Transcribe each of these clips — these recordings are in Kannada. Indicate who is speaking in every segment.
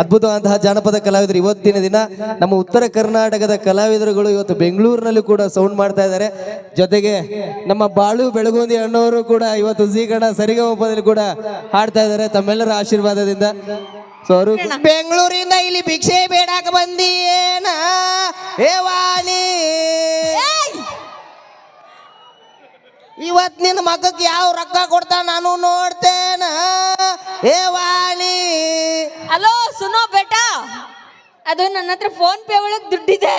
Speaker 1: ಅದ್ಭುತವಾದಂತಹ ಜಾನಪದ ಕಲಾವಿದರು. ಇವತ್ತಿನ ದಿನ ನಮ್ಮ ಉತ್ತರ ಕರ್ನಾಟಕದ ಕಲಾವಿದರುಗಳು ಇವತ್ತು ಬೆಂಗಳೂರಿನಲ್ಲಿ ಕೂಡ ಸೌಂಡ್ ಮಾಡ್ತಾ ಇದ್ದಾರೆ. ಜೊತೆಗೆ ನಮ್ಮ ಬಾಳು ಬೆಳಗುಂದಿ ಅಣ್ಣವರು ಕೂಡ ಇವತ್ತು ಜಿ ಕನ್ನಡ ಸರಿಗಮಪದಲ್ಲಿ ಕೂಡ ಹಾಡ್ತಾ ಇದ್ದಾರೆ. ತಮ್ಮೆಲ್ಲರ ಆಶೀರ್ವಾದದಿಂದ. ಸೊ ಅವರು
Speaker 2: ಬೆಂಗಳೂರಿಂದ ಇಲ್ಲಿ ಭಿಕ್ಷೆ ಬೇಡಾಕ ಬಂದಿ ಏನ ಏ ವಾಣಿ ಇವತ್ ನಿನ್ನ ಮಗಕ್ಕೆ ಯಾವ ರೊಕ್ಕ ಕೊಡ್ತಾ ನಾನು ನೋಡ್ತೇನ. ಏ ವಾಣಿ.
Speaker 3: ಹಲೋ ಸುನೋ ಬೇಟಾ. ಅದು ನನ್ನ ಹತ್ರ ಫೋನ್ ಪೇ ಒಳಗೆ ದುಡ್ಡಿದೆ.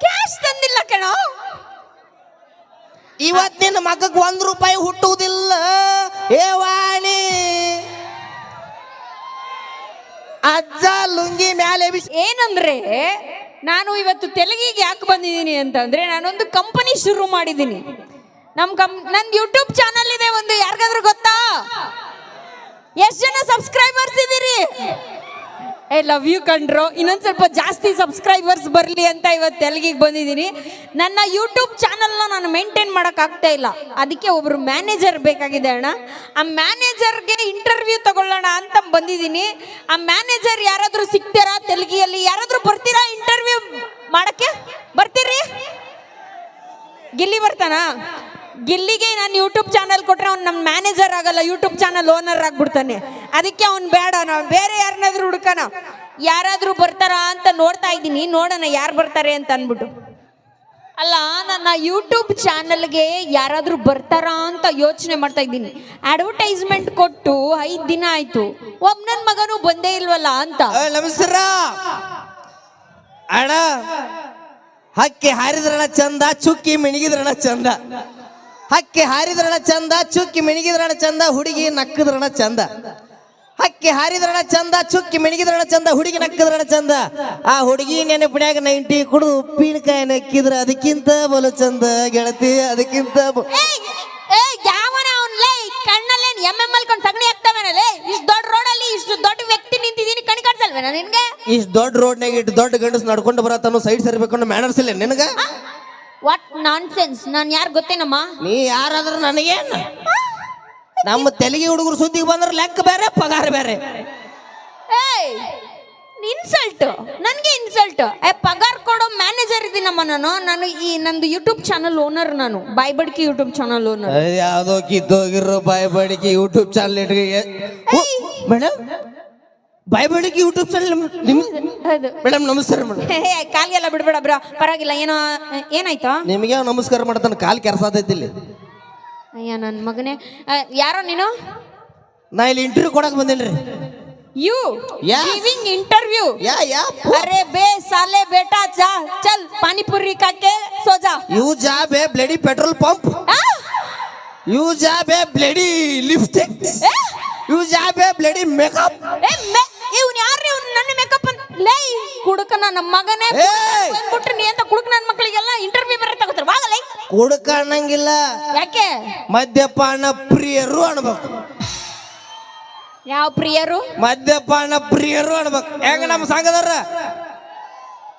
Speaker 3: ಕ್ಯಾಶ್ ತಂದಿಲ್ಲ ಕಣೋ.
Speaker 2: ಇವತ್ ನಿನ್ನ ಮಗಕ್ಕೆ ಒಂದ್ ರೂಪಾಯಿ ಹುಟ್ಟುವುದಿಲ್ಲ. ಏ ವಾಣಿ. ಅಜ್ಜ ಲುಂಗಿ ಮ್ಯಾಲೆ
Speaker 3: ಏನಂದ್ರೆ ನಾನು ಇವತ್ತು ತೆಲುಗಿಗೆ ಯಾಕೆ ಬಂದಿದ್ದೀನಿ ಅಂತಂದರೆ ನಾನೊಂದು ಕಂಪನಿ ಶುರು ಮಾಡಿದ್ದೀನಿ. ನಮ್ಮ ಕಂ, ನಂದು ಯೂಟ್ಯೂಬ್ ಚಾನಲ್ ಇದೆ ಒಂದು, ಯಾರಿಗಾದ್ರೂ ಗೊತ್ತಾ? ಎಷ್ಟು ಜನ ಸಬ್ಸ್ಕ್ರೈಬರ್ಸ್ ಇದ್ದೀರಿ? ಐ ಲವ್ ಯು ಕಂಡ್ರು ಇನ್ನೊಂದು ಸ್ವಲ್ಪ ಜಾಸ್ತಿ ಸಬ್ಸ್ಕ್ರೈಬರ್ಸ್ ಬರಲಿ ಅಂತ ಇವತ್ತು ತೆಲುಗಿಗೆ ಬಂದಿದ್ದೀನಿ ನನ್ನ ಯೂಟ್ಯೂಬ್ ಚಾನಲ್ನ ನಾನು ಮೇಂಟೈನ್ ಮಾಡೋಕ್ಕಾಗ್ತಾ ಇಲ್ಲ. ಅದಕ್ಕೆ ಒಬ್ಬರು ಮ್ಯಾನೇಜರ್ ಬೇಕಾಗಿದೆ ಅಣ್ಣ. ಆ ಮ್ಯಾನೇಜರ್ಗೆ ಇಂಟರ್ವ್ಯೂ ತಗೊಳ್ಳೋಣ ಅಂತ ಬಂದಿದ್ದೀನಿ ಆ ಮ್ಯಾನೇಜರ್ ಯಾರಾದರೂ ಸಿಗ್ತೀರಾ ತೆಲುಗಿಯಲ್ಲಿ? ಯಾರಾದರೂ ಬರ್ತೀರಾ ಇಂಟರ್ವ್ಯೂ ಮಾಡೋಕ್ಕೆ? ಬರ್ತೀರಿ? ಗಿಲ್ಲಿ ಬರ್ತಾನಾ? ಗಿಲ್ಲಿಗೆ ನಾನು ಯೂಟ್ಯೂಬ್ ಚಾನಲ್ ಕೊಟ್ಟರೆ ಅವ್ನು ನಮ್ಮ ಮ್ಯಾನೇಜರ್ ಆಗಲ್ಲ. ಯೂಟ್ಯೂಬ್ ಚಾನಲ್ ಓನರ್ ಆಗ್ಬಿಡ್ತಾನೆ. ಅದಕ್ಕೆ ಅವ್ನು ಬೇಡ, ನಾವು ಬೇರೆ ಯಾರನ್ನಾದ್ರೂ ಹುಡ್ಕೋಣ. ಯಾರಾದರೂ ಬರ್ತಾರಾ ಅಂತ ನೋಡ್ತಾ ಇದ್ದೀನಿ, ನೋಡೋಣ ಯಾರು ಬರ್ತಾರೆ ಅಂತ ಅಂದ್ಬಿಟ್ಟು. ಅಲ್ಲ, ನನ್ನ ಯೂಟ್ಯೂಬ್ ಚಾನಲ್ಗೆ ಯಾರಾದರೂ ಬರ್ತಾರಾ ಅಂತ ಯೋಚನೆ ಮಾಡ್ತಾ ಇದ್ದೀನಿ. ಅಡ್ವರ್ಟೈಸ್ಮೆಂಟ್ ಕೊಟ್ಟು ಐದು ದಿನ ಆಯ್ತು. ಒಬ್ಬ ನನ್ನ ಮಗನೂ ಬಂದೇ ಇಲ್ವಲ್ಲ ಅಂತ.
Speaker 2: ನಮಸ್ಕಾರ. ಅಣ್ಣ, ಹಕ್ಕಿ ಹಾರಿದ್ರಣ ಚಂದ, ಚುಕ್ಕಿ ಮಿಣಿಗಿದ್ರಣ ಚಂದ. ಹಕ್ಕಿ ಹಾರಿದ್ರಣ ಚಂದ, ಚುಕ್ಕಿ ಮಿಣಿಗಿದ್ರಣ ಚಂದ, ಹುಡುಗಿ ನಕ್ಕದ್ರಣ ಚಂದ. ಹಕ್ಕಿ ಹಾರಿದ್ರಣ ಚಂದ ಚುಕ್ಕಿ ಮಿಣಿಗಿದ್ರಣ ಚಂದ ಹುಡುಗಿ ನಕ್ಕದ್ರಣ ಚಂದ. ಆ ಹುಡುಗಿ ನೆನಪಿನ್ಯಾಗ ನೈಂಟಿ ಕುಡಿದು ಉಪ್ಪಿನಕಾಯಿ ನಕ್ಕಿದ್ರ ಅದಕ್ಕಿಂತ ಬಲು ಚಂದ ಗೆಳತಿ ಅದಕ್ಕಿಂತ
Speaker 3: ಕಣ್ಣಲ್ಲೇನ್ ಎಂ ಎಂ ಅಲ್ಕೊಂಡು ಸಗಣಿ ಹಾಕ್ತಾವನಲ್ಲೇ ಇಷ್ಟು ದೊಡ್ಡ ರೋಡಲ್ಲಿ ಇಷ್ಟು ದೊಡ್ಡ ವ್ಯಕ್ತಿ ನಿಂತಿದ್ದೀನಿ ಕಣಿ ಕಾಣಿಸಲ್ವೇನ ನಿನ್ಗೆ?
Speaker 2: ಇಷ್ಟು ದೊಡ್ಡ ರೋಡ್ನಾಗ ಇಟ್ಟು ದೊಡ್ಡ ಗಂಡಸ್ ನಡ್ಕೊಂಡು ಬರತ್ತಾನು ಸೈಡ್ ಸರಿಬೇಕು ಅನ್ನೋ ಮ್ಯಾನರ್ಸ್ ಇಲ್ಲ ನಿನಗ?
Speaker 3: ವಾಟ್ ನಾನ್ ಸೆನ್ಸ್ ನಾನು ಯಾರು ಗೊತ್ತೇನಮ್ಮ?
Speaker 2: ನೀ ಯಾರಾದ್ರೂ ನನಗೇನು? ನಮ್ಮ ತೆಲುಗಿ ಹುಡುಗರು ಸುದ್ದಿಗೆ ಬಂದ್ರೆ ಲೆಕ್ಕ ಬೇರೆ ಪಗಾರ ಬೇರೆ.
Speaker 3: ಏಯ್ ಇನ್ಸಲ್ಟ್ ನನಗೆ ಇನ್ಸಲ್ಟ್ ಏ ಪಗಾರ್ ಕೊಡೋ ಮ್ಯಾನೇಜರ್ ಇದ್ದೀನಮ್ಮ ನಾನು. ನಾನು ಈ ನಂದು ಯೂಟ್ಯೂಬ್ ಚಾನಲ್ ಓನರ್ ನಾನು. ಬಾಯ್ಬಡ್ಕಿ ಯೂಟ್ಯೂಬ್ ಚಾನಲ್ ಓನರ್
Speaker 2: ಯಾವ್ದೋ ಕಿತ್ತೋಗಿರೋ ಬಾಯ್ ಬಡ್ಕಿ ಯೂಟ್ಯೂಬ್ ಚಾನಲ್ ಇಟ್ರಿ ಮೇಡಮ್ ಬಾಯ್ ಬಡಿಕೆ ಯೂಟ್ಯೂಬ್ ಚಾನಲ್ ನಿಮ್
Speaker 3: ಹೌದು
Speaker 2: ಮೇಡಮ್ ನಮಸ್ಕಾರ ಮೇಡಮ್
Speaker 3: ಕಾಲ್ಗೆಲ್ಲ ಕಾಲಿಗೆಲ್ಲ ಬಿಡ್ಬೇಡ ಬ್ರೋ. ಪರವಾಗಿಲ್ಲ ಏನೋ ಏನಾಯ್ತು?
Speaker 2: ನಿಮಗೆ ನಮಸ್ಕಾರ ಮಾಡ್ತಾನೆ? ಕಾಲ್ ಕೆರ್ಸಾತೈತಿ ಇಲ್ಲಿ.
Speaker 3: ಅಯ್ಯ ನನ್ನ ಮಗನೇ. ಯಾರೋ ನೀನು?
Speaker 2: ನಾ ಇಲ್ಲಿ ಇಂಟರ್ವ್ಯೂ ಕೊಡಕ್ ಬಂದಿಲ್ರಿ
Speaker 3: you
Speaker 2: Yeah.
Speaker 3: Giving interview
Speaker 2: yeah yeah
Speaker 3: ಪು- ಅರೆ ಬೇ ಸಾಲೆ ಬೇಟಾ ಜಾ ಚಲ್ ಪಾನಿಪುರಿ ಕಾಕೆ ಸೋಜಾ.
Speaker 2: ಯು ಜಾ ಬೇ bloody petrol pump you job hey bloody
Speaker 3: lift
Speaker 2: you ಜಾ ಬೇ ಬ್ಲಡಿ ಮೇಕಪ್
Speaker 3: ಇವ್ನ್ ಯಾರ್ರಿ? ಇವ್ನ್ ನನ್ನ ಮೇಕಪ್ ಲೇ ಕುಡುಕನ ನಮ್ಮ ಮಗನೇ! ಬಂದ್ಬಿಟ್ರೆ ನೀ ಅಂತ ಕುಡುಕ ನನ್ನ ಮಕ್ಕಳಿಗೆಲ್ಲ ಇಂಟರ್ವ್ಯೂ ಬರ ತಗೋತಾರ. ವಾಗಲೇ
Speaker 2: ಕುಡುಕ ಅನ್ನಂಗಿಲ್ಲ.
Speaker 3: ಯಾಕೆ?
Speaker 2: ಮದ್ಯಪಾನ ಪ್ರಿಯರು ಅನ್ಬೇಕು.
Speaker 3: ಯಾವ ಪ್ರಿಯರು?
Speaker 2: ಮದ್ಯಪಾನ ಪ್ರಿಯರು ಅನ್ಬೇಕು. ಹೆಂಗ ನಮ್ಮ ಸಂಘದವ್ರ?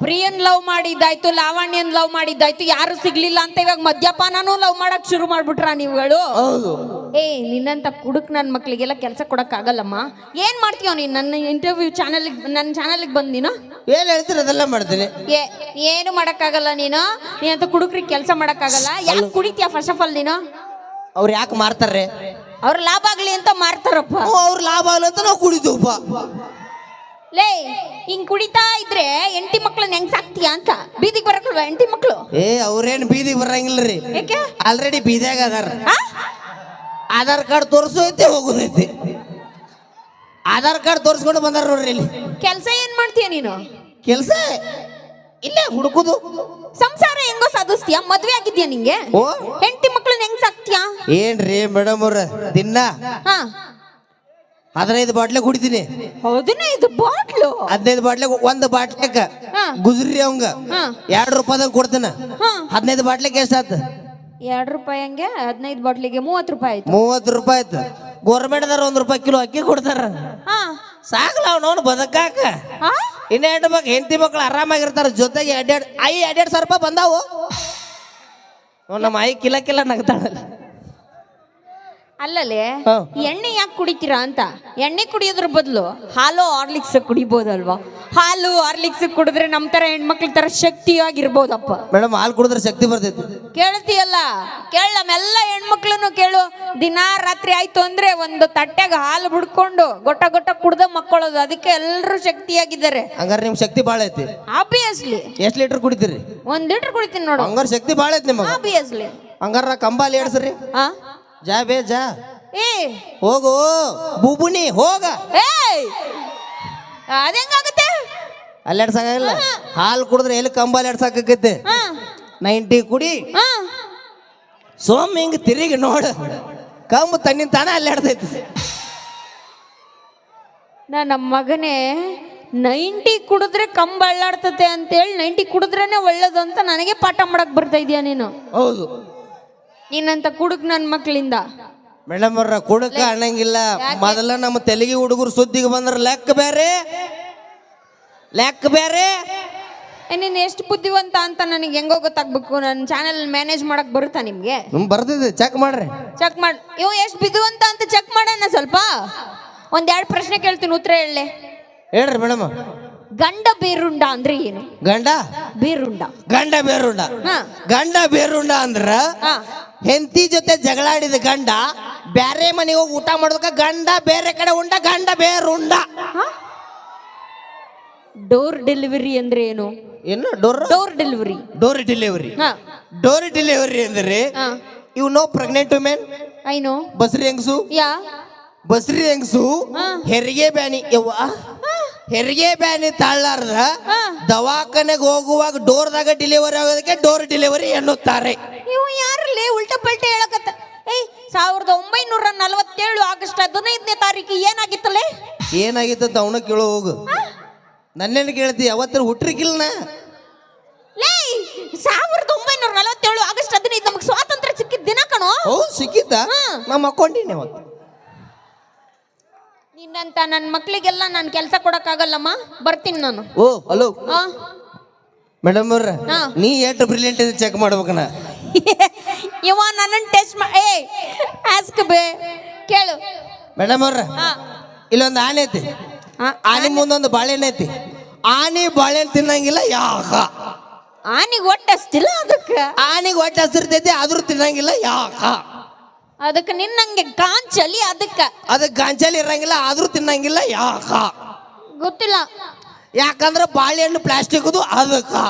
Speaker 3: ಪ್ರಿಯನ್ ಲವ್ ಮಾಡಿದ್ದಾಯ್ತು ಲಾವಣ್ಯನ್ ಲವ್ ಮಾಡಿದ್ದಾಯ್ತು ಯಾರು ಸಿಗ್ಲಿಲ್ಲ ಅಂತ ಇವಾಗ ಮದ್ಯಪಾನನೂ ಲವ್ ಮಾಡಕ್ ಶುರು ಮಾಡ್ಬಿಟ್ರ ನೀವುಗಳು?
Speaker 2: ಹೌದು.
Speaker 3: ಏ ನಿನ್ನಂತ ಕುಡುಕ್ ನನ್ನ ಮಕ್ಳಿಗೆಲ್ಲ ಕೆಲಸ ಕೊಡಕ್ಕಾಗಲ್ಲಮ್ಮ? ಏನ್ ಮಾಡ್ತೀಯ ನೀನು? ನನ್ನ ಇಂಟರ್ವ್ಯೂ ಚಾನಲ್ ನನ್ನ ಚಾನಲ್ಗೆ ಬಂದು ನೀನು?
Speaker 2: ಏನ್ ಹೇಳ್ತೀರ ಅದೆಲ್ಲ ಮಾಡ್ತೀನಿ
Speaker 3: ಏ ಏನು ಮಾಡಕ್ಕಾಗಲ್ಲ ನೀನು? ನೀನಂತ ಕುಡುಕ್ರಿಗೆ ಕೆಲಸ ಮಾಡಕ್ಕಾಗಲ್ಲ? ಯಾಕೆ ಕುಡಿತೀಯ ಫಸ್ಟ್ ಆಫ್ ಆಲ್ ನೀನು?
Speaker 2: ಅವ್ರು ಯಾಕೆ ಮಾರ್ತಾರ್ರೆ?
Speaker 3: ಅವ್ರ ಲಾಭ ಆಗ್ಲಿ ಅಂತ ಮಾರ್ತಾರಪ್ಪ.
Speaker 2: ಅವ್ರ ಲಾಭ ಆಗ್ಲಿ ಅಂತ ನಾವು ಕುಡಿತೀವಪ್ಪ.
Speaker 3: ಲೇ ಹಿಂಗ್ ಕುಡಿತಾ ಇದ್ರೆ ಎಂಟಿ ಮಕ್ಳನ್ನ ಹೆಂಗ್ ಸಾಕ್ತೀಯ ಅಂತ? ಬೀದಿಗೆ ಬರಕಲ್ವಾ ಎಂಟಿ ಮಕ್ಳು?
Speaker 2: ಏ ಅವ್ರೇನ್ ಬೀದಿಗೆ ಬರಂಗಿಲ್ರಿ.
Speaker 3: ಯಾಕೆ?
Speaker 2: ಆಲ್ರೆಡಿ ಬೀದಿಯಾಗ ಅದಾರ? ಆಧಾರ್ ಕಾರ್ಡ್ ತೋರಿಸೈತಿ ಹೋಗುದೈತಿ ಆಧಾರ್ ಕಾರ್ಡ್ ತೋರಿಸ್ಕೊಂಡು ಬಂದಾರ ನೋಡ್ರಿ ಇಲ್ಲಿ.
Speaker 3: ಕೆಲಸ ಏನ್ ಮಾಡ್ತೀಯ ನೀನು?
Speaker 2: ಕೆಲಸ? ಇಲ್ಲೇ ಹುಡುಕುದು.
Speaker 3: ಸಂಸಾರ ಹೆಂಗೋ ಸಾಧಿಸ್ತೀಯ? ಮದ್ವೆ ಆಗಿದ್ಯಾ ನಿಂಗೆ?
Speaker 2: ಓ?
Speaker 3: ಹೆಂಡತಿ ಮಕ್ಳನ್ನ ಹೆಂಗ್ ಸಾಕ್ತೀಯ?
Speaker 2: ಏನ್ರಿ ಮೇಡಮ್ ಅವ್ರ ದಿನ?
Speaker 3: ಹಾ.
Speaker 2: ಹದಿನೈದು ಬಾಟ್ಲೆ ಕುಡಿತೀನಿ.
Speaker 3: ಹದಿನೈದು ಇದು ಬಾಟ್ಲು?
Speaker 2: ಹದಿನೈದು ಬಾಟ್ಲೆ ಒಂದು ಬಾಟ್ಲೆಕ್ಕ
Speaker 3: ಹಾ.
Speaker 2: ಗುಜ್ರಿ ಅವಂಗ.
Speaker 3: ಹಾ.
Speaker 2: ಎರಡು ರೂಪಾಯಿದಾಗ ಕೊಡ್ತೇನೆ.
Speaker 3: ಹಾ.
Speaker 2: ಹದಿನೈದು ಬಾಟ್ಲೆಗೆ ಎಷ್ಟಾತ
Speaker 3: ಎರಡು ರೂಪಾಯಿ ಹಂಗೆ ಹದಿನೈದು ಬಾಟ್ಲಿಗೆ ಮೂವತ್ತು ರೂಪಾಯಿ ಆಯ್ತು.
Speaker 2: ಮೂವತ್ತು ರೂಪಾಯಿ ಆಯ್ತು. ಗೋರ್ಮೆಂಟ್ದಾರ ಒಂದ್ ರೂಪಾಯಿ ಕಿಲೋ ಅಕ್ಕಿ ಕೊಡ್ತಾರ.
Speaker 3: ಹಾ.
Speaker 2: ಸಾಕಲ್ಲ ಅವ್ನವ್ನು ಬದಕಾಕ.
Speaker 3: ಹಾ?
Speaker 2: ಇನ್ನ ಎರಡು ಮಕ್ಳು ಹೆಂಡತಿ ಮಕ್ಳು ಆರಾಮಾಗಿರ್ತಾರ ಜೊತೆಗೆ ಎರಡೆರಡು ಐ ಎರಡೆರಡು ಸಾವಿರ ರೂಪಾಯಿ ಬಂದಾವು. ನೋಡ್ ನಮ್ಮ ಐ ಕಿಲ ಕಿಲ ನಗ್ತಾಳಲ್ಲ.
Speaker 3: ಅಲ್ಲಲೇ
Speaker 2: ಹಾ.
Speaker 3: ಎಣ್ಣೆ ಯಾಕೆ ಕುಡಿತೀರಾ ಅಂತ? ಎಣ್ಣೆ ಕುಡಿಯೋದ್ರ ಬದಲು ಹಾಲು ಆರ್ಲಿಕ್ಸ್ ಕುಡಿಬೋದಲ್ವಾ? ಹಾಲು ಹಾರ್ಲಿಕ್ಸ್ ಕುಡಿದ್ರೆ ನಮ್ಮ ತರ ಹೆಣ್ಮಕ್ಳ ತರ ಶಕ್ತಿಯಾಗಿರ್ಬೋದಪ್ಪ.
Speaker 2: ಮೇಡಮ್ ಹಾಲು ಕುಡಿದ್ರೆ ಶಕ್ತಿ ಬರ್ತೈತಿ.
Speaker 3: ಕೇಳ್ತೀಯಲ್ಲ? ಕೇಳ ನಮ್ಮೆಲ್ಲ ಹೆಣ್ಮಕ್ಳನ್ನು ಕೇಳು. ದಿನಾ ರಾತ್ರಿ ಆಯ್ತು ಅಂದ್ರೆ ಒಂದು ತಟ್ಟೆಗೆ ಹಾಲು ಬಿಡ್ಕೊಂಡು ಗೊಟ್ಟ ಗೊಟ್ಟ ಕುಡ್ದ ಮಕ್ಕಳೋದು ಅದಕ್ಕೆ ಎಲ್ಲರೂ ಶಕ್ತಿಯಾಗಿದ್ದಾರೆ.
Speaker 2: ಹಂಗಾರೆ ನಿಮ್ ಶಕ್ತಿ ಬಾಳ ಐತಿ.
Speaker 3: ಆಬ್ವಿಯಸ್ಲಿ
Speaker 2: ಎಷ್ಟು ಲೀಟರ್ ಕುಡಿತೀರಿ?
Speaker 3: ಒಂದ್ ಲೀಟರ್ ಕುಡಿತೀನಿ ನೋಡು.
Speaker 2: ಹಂಗಾರ ಶಕ್ತಿ ಬಾಳ ಐತಿ ನಿಮ್ಗೆ.
Speaker 3: ಆಬ್ವಿಯಸ್ಲಿ
Speaker 2: ಹಂಗಾರ ಕಂಬಾಲಿ ಏಡ್ಸ್ರಿ.
Speaker 3: ಹಾ
Speaker 2: ಜಾ ಬೇ ಜಾ.
Speaker 3: ಏ.
Speaker 2: ಹೋಗು. ಬುಬುನಿ ಹೋಗ.
Speaker 3: ಏಯ್. ಅದೆಂಗಾಗುತ್ತೆ
Speaker 2: ಅಲ್ಲಿ ಎಡ್ಸಕ್ಕಾಗಿಲ್ಲ. ಹಾಲು ಕುಡಿದ್ರೆ ಎಲ್ಲಿ ಕಂಬ
Speaker 3: ಹಾ.
Speaker 2: ನೈಂಟಿ ಕುಡಿ.
Speaker 3: ಹಾ.
Speaker 2: ಸೋಮ್ ಹಿಂಗ್ ತಿರುಗಿ ನೋಡ. ಕಂಬ ತನ್ನ ತಾನೇ ಅಲ್ಲಾಡ್ತೈತೆ ನಾನು
Speaker 3: ನಾ ನಮ್ಮ ಮಗನೇ ನೈಂಟಿ ಕುಡಿದ್ರೆ ಕಂಬ ಅಳ್ಳಾಡ್ತತೆ ಅಂತೇಳಿ ನೈಂಟಿ ಕುಡಿದ್ರೇನೆ ಒಳ್ಳೇದು ಅಂತ ನನಗೆ ಪಾಠ ಮಾಡಕ್ ಬರ್ತಾ ಇದೀಯ ನೀನು?
Speaker 2: ಹೌದು.
Speaker 3: ನೀನಂತ ಕುಡುಕ್ ನನ್ನ ಮಕ್ಕಳಿಂದ
Speaker 2: ಮೇಡಮ್ ಅವ್ರ ಕುಡಕ ಅನ್ನಂಗಿಲ್ಲ. ಮೊದಲ ನಮ್ಮ ತೆಲುಗಿ ಹುಡುಗರು ಸುದ್ದಿಗೆ ಬಂದ್ರೆ ಲೆಕ್ಕ ಬೇರೆ ಲೆಕ್ಕ ಬೇರೆ
Speaker 3: ನೀನ್ ಎಷ್ಟು ಬುದ್ಧಿವಂತ ಅಂತ ನನಗೆ ಹೆಂಗೋ ಗೊತ್ತಾಗ್ಬೇಕು. ನನ್ನ ಚಾನೆಲ್ ಮ್ಯಾನೇಜ್ ಮಾಡಕ್ ಬರುತ್ತಾ ನಿಮ್ಗೆ?
Speaker 2: ನಿಮ್ ಬರ್ತಿದೆ ಚೆಕ್ ಮಾಡ್ರಿ.
Speaker 3: ಚೆಕ್ ಮಾಡ್ ಇವ್ ಎಷ್ಟು ಬುದ್ಧಿವಂತ ಅಂತ ಚೆಕ್ ಮಾಡೋಣ ಸ್ವಲ್ಪ. ಒಂದೆರಡು ಪ್ರಶ್ನೆ ಕೇಳ್ತೀನಿ ಉತ್ತರ ಹೇಳಿ
Speaker 2: ಹೇಳ್ರಿ ಮೇಡಮ್.
Speaker 3: ಗಂಡ ಬೇರುಂಡ ಅಂದ್ರೆ ಏನು?
Speaker 2: ಗಂಡ?
Speaker 3: ಬೇರುಂಡ.
Speaker 2: ಗಂಡ ಬೇರುಂಡ.
Speaker 3: ಹಾ.
Speaker 2: ಗಂಡ ಬೇರುಂಡ ಅಂದ್ರ
Speaker 3: ಹೆಂತಿ
Speaker 2: ಹೆಂಡತಿ ಜೊತೆ ಜಗಳಾಡಿದ ಗಂಡ ಬ್ಯಾರೆ ಮನೆಗೆ ಹೋಗಿ ಊಟ ಮಾಡೋದಕ್ಕ ಗಂಡ ಬೇರೆ ಕಡೆ ಉಂಡ ಗಂಡ ಬೇರುಂಡ.
Speaker 3: ಡೋರ್ ಡೆಲಿವರಿ ಅಂದ್ರೆ ಏನು?
Speaker 2: ಏನು door
Speaker 3: door delivery
Speaker 2: door delivery
Speaker 3: ಹಾ.
Speaker 2: ಡೋರ್ ಡೆಲಿವರಿ ಅಂದ್ರೆ
Speaker 3: ಹಾ.
Speaker 2: You know pregnant women
Speaker 3: no
Speaker 2: ಬಸ್ರಿ ಹೆಂಗಸು
Speaker 3: ಯಾ?
Speaker 2: ಬಸ್ರಿ ಹೆಂಗಸು
Speaker 3: ಹಾ.
Speaker 2: ಹೆರಿಗೆ ಬ್ಯಾನಿ. ಯವ್ವ? ಹೆರಿಗೆ ಬ್ಯಾನಿ ತಾಳಾರ್ದ
Speaker 3: ಹಾ.
Speaker 2: ದವಾಖಾನೆಗೆ ಹೋಗುವಾಗ ಡೋರ್ದಾಗ ಡೆಲಿವರಿ ಆಗೋದಕ್ಕೆ ಡೋರ್ ಡೆಲಿವರಿ ಎನ್ನುತ್ತಾರೆ.
Speaker 3: ಇವು ಯಾರಲ್ಲಿ ಉಲ್ಟಾ ಪಲ್ಟಾ ಹೇಳಕತ್ತ. ಏಯ್ ಸಾವಿರದ ಒಂಬೈನೂರ ನಲವತ್ತೇಳು ಆಗಸ್ಟ್ ಹದಿನೈದನೇ ತಾರೀಕು ಏನಾಗಿತ್ತಲೇ?
Speaker 2: ಏನಾಗಿತ್ತು ಅವನ ಕೇಳೋ ಹೋಗು. ನನ್ನೇನು ಕೇಳ್ತಿ ಅವತ್ತಿನ ಹುಟ್ರಿಕಿಲ್ನ?
Speaker 3: ಲೇ ಸಾವಿರದ ಒಂಬೈನೂರ ನಲವತ್ತೇಳು ಆಗಸ್ಟ್ ಹದಿನೈದು ನಮಗೆ ಸ್ವಾತಂತ್ರ್ಯ ಸಿಕ್ಕಿದ ದಿನ ಕಣೋ.
Speaker 2: ಹೌದು ಸಿಕ್ಕಿದ್ದ?
Speaker 3: ನಮ್ಮ
Speaker 2: ನಾ ಮಕ್ಕೊಂಡಿನಿ ಅವತ್ತು
Speaker 3: ನಿನ್ನಂತ ನನ್ನ ಮಕ್ಕಳಿಗೆಲ್ಲ ನಾನು ಕೆಲಸ ಕೊಡಕ್ಕಾಗಲ್ಲಮ್ಮ ಬರ್ತೀನಿ ನಾನು.
Speaker 2: ಓ ಹಲೋ.
Speaker 3: ಆ.
Speaker 2: ಮೇಡಮ್ ಅವ್ರ
Speaker 3: ಹಾ.
Speaker 2: ನೀ ಎಷ್ಟು ಬ್ರಿಲಿಯಂಟ್ ಇದೆ ಚೆಕ್ ಮಾಡ್ಬೇಕನ?
Speaker 3: ಇವ ನನ್ನನ್ನು ಟೆಸ್ಟ್ ಮಾ ಏ ಆಸ್ಕ್ ಬೇ ಕೇಳು.
Speaker 2: ಮೇಡಮ್ ಅವ್ರ
Speaker 3: ಹಾ.
Speaker 2: ಇಲ್ಲೊಂದು ಆನೆ ಐತಿ. ಆನೆ ಮುಂದೊಂದು ಬಾಳೆಹಣ್ಣು ಐತಿ. ಆನೆ ಬಾಳೆಹಣ್ಣು ತಿನ್ನಂಗಿಲ್ಲ ಯಾಕ?
Speaker 3: ಆನಿಗೆ ಹಸ್ತಿಲ್ಲ ಅದಕ್ಕೆ?
Speaker 2: ಆನೆಗೆ ಹೊಟ್ಟೆ ಹಸಿರ್ತೈತಿ ಆದ್ರೂ ತಿನ್ನಂಗಿಲ್ಲ ಯಾಕ?
Speaker 3: ಅದಕ್ಕೆ ನಿನ್ನಂಗೆ ಕಾಂಚಲಿ ಅದಕ್ಕೆ.
Speaker 2: ಅದಕ್ಕೆ ಗಾಂಚಲಿ ಇರಂಗಿಲ್ಲ ಆದ್ರೂ ತಿನ್ನಂಗಿಲ್ಲ ಯಾಕ?
Speaker 3: ಗೊತ್ತಿಲ್ಲ.
Speaker 2: ಯಾಕಂದ್ರೆ ಬಾಳೆಹಣ್ಣು ಪ್ಲಾಸ್ಟಿಕ್ದು ಅದಕ್ಕೆ.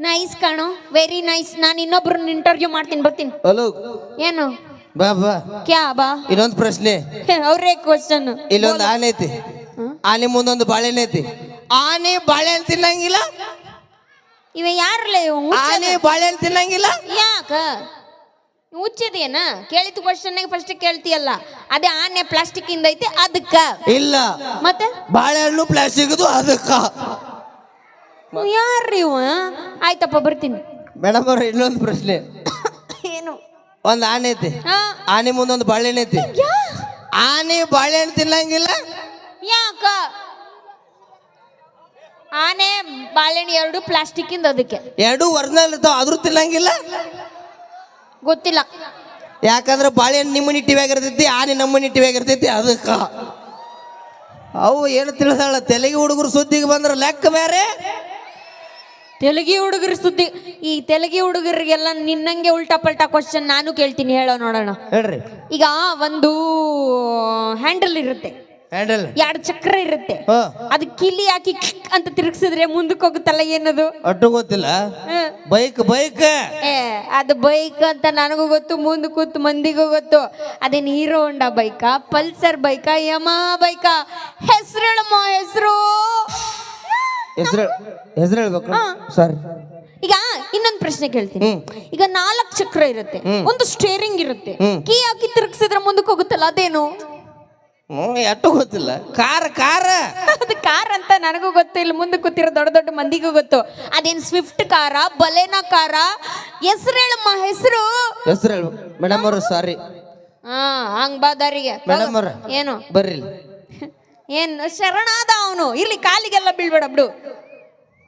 Speaker 3: ನೈಸ್ ಕಾಣು ವೆರಿ ನೈಸ್ ನಾನು ಇನ್ನೊಬ್ರನ್ನ ಇಂಟರ್ವ್ಯೂ ಮಾಡ್ತೀನಿ ಬರ್ತೀನಿ
Speaker 2: ಹಲೋ
Speaker 3: ಏನು
Speaker 2: ಬಾ ಬಾ.
Speaker 3: ಕ್ಯಾ ಬಾ.
Speaker 2: ಇನ್ನೊಂದು ಪ್ರಶ್ನೆ.
Speaker 3: ಅವರೇ ಕ್ವಶನ್
Speaker 2: ಇಲ್ಲೊಂದು ಆನೆ ಐತಿ. ಆನೆ ಮುಂದೊಂದು ಬಾಳೆಹಣ್ಣು ಐತಿ. ಆನೆ ಬಾಳೆಹಣ್ಣು ತಿನ್ನಂಗಿಲ್ಲ?
Speaker 3: ಇವ ಯಾರಲ್ಲ ಇವ?
Speaker 2: ಆನೆ ಬಾಳೆಹಣ್ಣು ತಿನ್ನಂಗಿಲ್ಲ?
Speaker 3: ಯಾಕ? ಹುಚ್ಚಿದೇನ ಕೇಳಿದ ಕ್ವಶನ್ ಫಸ್ಟ್ ಕೇಳ್ತೀಯಲ್ಲ. ಅದೇ ಆನೆ ಪ್ಲಾಸ್ಟಿಕ್ ಇಂದ ಐತೆ ಅದಕ್ಕ
Speaker 2: ಇಲ್ಲ.
Speaker 3: ಮತ್ತೆ?
Speaker 2: ಬಾಳೆಹಣ್ಣು ಪ್ಲಾಸ್ಟಿಕ್ ಅದಕ್ಕ
Speaker 3: ಯಾರ್ರಿ ಇವ? ಆಯ್ತಪ್ಪ ಬರ್ತೀನಿ.
Speaker 2: ಮೇಡಮ್ ಅವ್ರ ಇನ್ನೊಂದು ಪ್ರಶ್ನೆ. ಒಂದು ಆನೆ ಐತಿ. ಆನೆ ಮುಂದೊಂದು ಬಾಳೆಹಣ್ಣು ಐತಿ. ಆನೆ ಬಾಳೆಹಣ್ಣು ತಿನ್ನಂಗಿಲ್ಲ?
Speaker 3: ಯಾಕ? ಆನೆ ಬಾಳೆಹಣ್ಣು ಎರಡು ಪ್ಲಾಸ್ಟಿಕ್ ಇಂದ ಅದಕ್ಕೆ.
Speaker 2: ಎರಡು ಒರಿಜಿನಲ್ ಇರ್ತಾವ ಆದ್ರೂ ತಿನ್ನಂಗಿಲ್ಲ?
Speaker 3: ಗೊತ್ತಿಲ್ಲ.
Speaker 2: ಯಾಕಂದ್ರೆ ಬಾಳೆಹಣ್ಣು ನಿಮ್ಮ ನಿಟ್ಟಿವ್ಯಾಗ ಇರ್ತೈತಿ ಆನೆ ನಮ್ಮ ನಿಟ್ಟಿವ್ಯಾಗ ಇರ್ತೈತಿ ಅದಕ್ಕ. ಅವು ಏನು ತಿಳಿದಾಳ ತೆಲುಗು ಹುಡುಗರು ಸುದ್ದಿಗೆ ಬಂದ್ರೆ ಲೆಕ್ಕ ಬೇರೆ
Speaker 3: ತೆಲುಗಿ ಹುಡುಗರ ಸುದ್ದಿ ಈ ತೆಲುಗಿ ಹುಡುಗರಿಗೆಲ್ಲ ನಿನ್ನಂಗೆ ಉಲ್ಟಾ ಪಲ್ಟಾ ಕ್ವಶನ್ ನಾನು ಕೇಳ್ತೀನಿ ಹೇಳೋ ನೋಡೋಣ.
Speaker 2: ಹೇಳ್ರಿ.
Speaker 3: ಈಗ ಒಂದು ಹ್ಯಾಂಡಲ್ ಇರುತ್ತೆ.
Speaker 2: ಹ್ಯಾಂಡಲ್
Speaker 3: ಎರಡು ಚಕ್ರ ಇರುತ್ತೆ.
Speaker 2: ಹಾ.
Speaker 3: ಅದು ಕಿಲಿ ಹಾಕಿ ಕ್ಲಿಕ್ ಅಂತ ತಿರುಗಿಸಿದ್ರೆ ಮುಂದಕ್ಕೆ ಹೋಗುತ್ತಲ್ಲ ಏನದು?
Speaker 2: ಅಟ್ಟು ಗೊತ್ತಿಲ್ಲ. Bike bike.
Speaker 3: ಏ ಅದು ಬೈಕ್ ಅಂತ ನನಗೂ ಗೊತ್ತು ಮುಂದೆ ಕೂತು ಮಂದಿಗೂ ಗೊತ್ತು. ಅದೇನು ಹೀರೋ ಹೊಂಡಾ ಬೈಕಾ ಪಲ್ಸರ್ ಬೈಕಾ ಯಮಾ ಬೈಕಾ? ಹೆಸರು ಹೆಸರು.
Speaker 2: ಹೆಸರು ಹೆಸರು ಹೇಳ್ಬೇಕು?
Speaker 3: ಹಾ.
Speaker 2: ಸರ್.
Speaker 3: ಈಗ ಇನ್ನೊಂದು ಪ್ರಶ್ನೆ ಕೇಳ್ತೀನಿ. ಈಗ ನಾಲ್ಕು ಚಕ್ರ ಇರುತ್ತೆ. ಒಂದು ಸ್ಟೇರಿಂಗ್ ಇರುತ್ತೆ. ಕೀ ಹಾಕಿ ತಿರುಗಿಸಿದ್ರೆ ಮುಂದಕ್ಕೆ ಹೋಗುತ್ತಲ್ಲ ಅದೇನು?
Speaker 2: ಹ್ಞೂ ಗೊತ್ತಿಲ್ಲ. ಕಾರ ಕಾರ.
Speaker 3: ಅದು ಕಾರ್ ಅಂತ ನನಗೂ ಗೊತ್ತು. ಇಲ್ಲಿ ಮುಂದೆ ಕೂತಿರೋ ದೊಡ್ಡ ದೊಡ್ಡ ಮಂದಿಗೂ ಗೊತ್ತು. ಅದೇನು ಸ್ವಿಫ್ಟ್ ಕಾರ ಬಲೇನ ಕಾರ? ಹೆಸರು ಹೇಳಮ್ಮ ಹೆಸರು?
Speaker 2: ಹೆಸರು ಹೇಳ್ಬೇಕು ಮೇಡಮ್ ಅವರು ಸಾರಿ
Speaker 3: ಹಾ ಹಂಗ್ ಬಾ ದಾರಿಗೆ.
Speaker 2: ಮೇಡಮ್ ಅವ್ರ
Speaker 3: ಏನು?
Speaker 2: ಬರ್ರಿ ಇಲ್ಲಿ.
Speaker 3: ಏನು ಶರಣಾದ ಅವನು. ಇಲ್ಲಿ ಕಾಲಿಗೆಲ್ಲ ಬೀಳ್ಬೇಡ ಬಿಡು.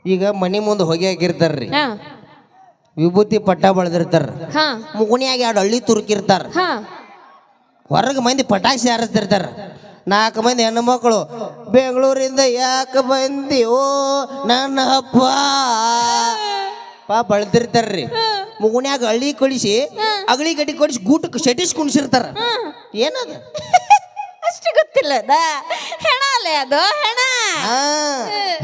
Speaker 2: ಈಗ ಮನಿ ಮುಂದೆ ಹೊಗೆ ಹಾಕಿರ್ತಾರ್ರಿ
Speaker 3: ಹಾ.
Speaker 2: ವಿಭೂತಿ ಪಟ್ಟ ಬಳದಿರ್ತಾರ.
Speaker 3: ಹಾ.
Speaker 2: ಮುಗುಣಿಯಾಗ ಎರಡು ಹಳ್ಳಿ ತುರುಕಿರ್ತಾರ.
Speaker 3: ಹಾ.
Speaker 2: ಹೊರಗೆ ಮಂದಿ ಪಟಾಕ್ಷಿ ಹಾರಿಸ್ತಿರ್ತಾರ. ನಾಲ್ಕು ಮಂದಿ ಹೆಣ್ಣು ಮಕ್ಕಳು ಬೆಂಗಳೂರಿಂದ ಯಾಕೆ ಬಂದಿವೋ ನನ್ನ ಹಬ್ಬ ಪಾಪ ಅಳ್ತಿರ್ತಾರ್ರಿ. ಮುಗುಣ್ಯಾಗ ಹಳ್ಳಿ ಕೊಡಿಸಿ ಅಗಳಿ ಗಡಿ ಕೊಡಿಸಿ ಗೂಟಕ್ಕೆ ಶಟಿಸ್ ಕುಣಿಸಿರ್ತಾರ. ಏನದ?
Speaker 3: ಅಷ್ಟು ಗೊತ್ತಿಲ್ಲ ಅದ ಹೆಣ ಅಲ್ಲೇ ಅದು? ಹೆಣ.
Speaker 2: ಆ,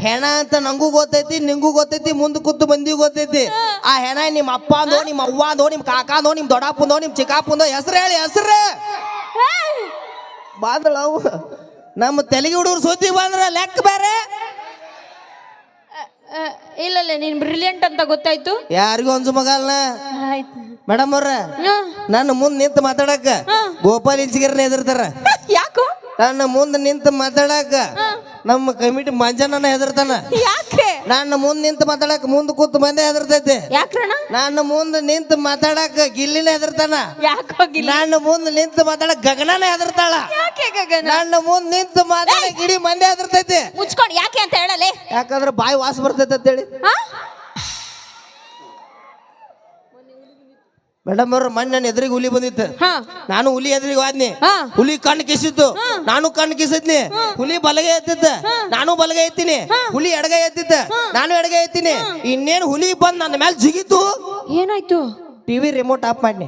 Speaker 2: ಹೆಣ ಅಂತ ನಂಗೂ ಗೊತ್ತೈತಿ ನಿಂಗೂ ಗೊತ್ತೈತಿ ಮುಂದೆ ಕೂತು ಬಂದಿ ಗೊತ್ತೈತಿ. ಆ ಹೆಣ ನಿಮ್ಮ ಅಪ್ಪ ಅಂದೋ ನಿಮ್ಮ ಅವ್ವ ಅಂದೋ ನಿಮ್ಮ ಕಾಕ ಅಂದೋ ನಿಮ್ಮ ದೊಡ್ಡಪ್ಪಂದೋ ನಿಮ್ಮ ಚಿಕ್ಕಪ್ಪಂದೋ ಹೆಸರು ಹೇಳಿ ಹೆಸರು. ಬಾದಳವು ನಮ್ಮ ತೆಲುಗು ಹುಡುಗರು ಸುದ್ದಿ ಬಂದ್ರ ಲೆಕ್ಕ ಬೇರೆ
Speaker 3: ಇಲ್ಲ ಇಲ್ಲ ನೀನ್ ಬ್ರಿಲಿಯಂಟ್ ಅಂತ ಗೊತ್ತಾಯ್ತು?
Speaker 2: ಯಾರಿಗೂ ಒಂದು ಮಗಲ್ನ
Speaker 3: ಆಯ್ತು.
Speaker 2: ಮೇಡಮ್ ಅವ್ರ
Speaker 3: ಹ್ಮ್.
Speaker 2: ನನ್ನ ಮುಂದೆ ನಿಂತು ಮಾತಾಡಕ ಗೋಪಾಲ್ ಇಂಚಿಗರ್ನ ಎದುರ್ತಾರ
Speaker 3: ಯಾಕೋ?
Speaker 2: ನನ್ನ ಮುಂದೆ ನಿಂತು ಮಾತಾಡಕ ನಮ್ಮ ಕಮಿಟಿ ಮಂಜನ ಹೆದರ್ತಾನ.
Speaker 3: ಯಾಕೆ?
Speaker 2: ನನ್ನ ಮುಂದೆ ನಿಂತು ಮಾತಾಡಕ ಮುಂದೆ ಕೂತು ಮಂದಿ ಹೆದರ್ತೈತಿ.
Speaker 3: ಯಾಕಣ್ಣ
Speaker 2: ನನ್ನ ಮುಂದೆ ನಿಂತು ಮಾತಾಡಕ ಗಿಲ್ಲಿನ ಹೆದರ್ತಾನ.
Speaker 3: ಯಾಕೋ
Speaker 2: ನನ್ನ ಮುಂದೆ ನಿಂತು ಮಾತಾಡಕ ಗಗನನ ಹೆದರ್ತಾಳ.
Speaker 3: ಯಾಕೆ ಗಗನ?
Speaker 2: ನನ್ನ ಮುಂದೆ ನಿಂತು ಮಾತಾಡಕ ಇಡೀ ಮಂದಿ ಹೆದರ್ತೈತಿ.
Speaker 3: ಮುಚ್ಕೊಂಡು ಯಾಕೆ ಅಂತ ಹೇಳಲೆ?
Speaker 2: ಯಾಕಂದ್ರೆ ಬಾಯಿ ವಾಸ ಬರ್ತೈತೆ ಅಂತೇಳಿ. ಮೇಡಮ್ ಅವ್ರ ಮಣ್ಣ ನನ್ನ ಎದುರಿಗೆ ಹುಲಿ ಬಂದಿತ್ತು. ನಾನು ಹುಲಿ ಎದುರಿಗೆ ಹೋದ್ನಿ. ಹುಲಿ ಕಣ್ಣು ಕಿಸಿತ್ತು. ನಾನು ಕಣ್ಣು ಕಿಸಿದ್ನಿ. ಹುಲಿ ಬಲಗೈ ಎತ್ತಿದ್ದ ನಾನು ಬಲಗೈ ಎತ್ತೀನಿ. ಹುಲಿ ಎಡಗೈ ಎತ್ತಿದ್ದ ನಾನು ಎಡಗೈ ಎತ್ತೀನಿ. ಇನ್ನೇನು ಹುಲಿ ಬಂದು ನನ್ನ ಮೇಲೆ ಜಿಗಿತು?
Speaker 3: ಏನಾಯ್ತು?
Speaker 2: ಟಿವಿ ರಿಮೋಟ್ ಆಫ್ ಮಾಡಿ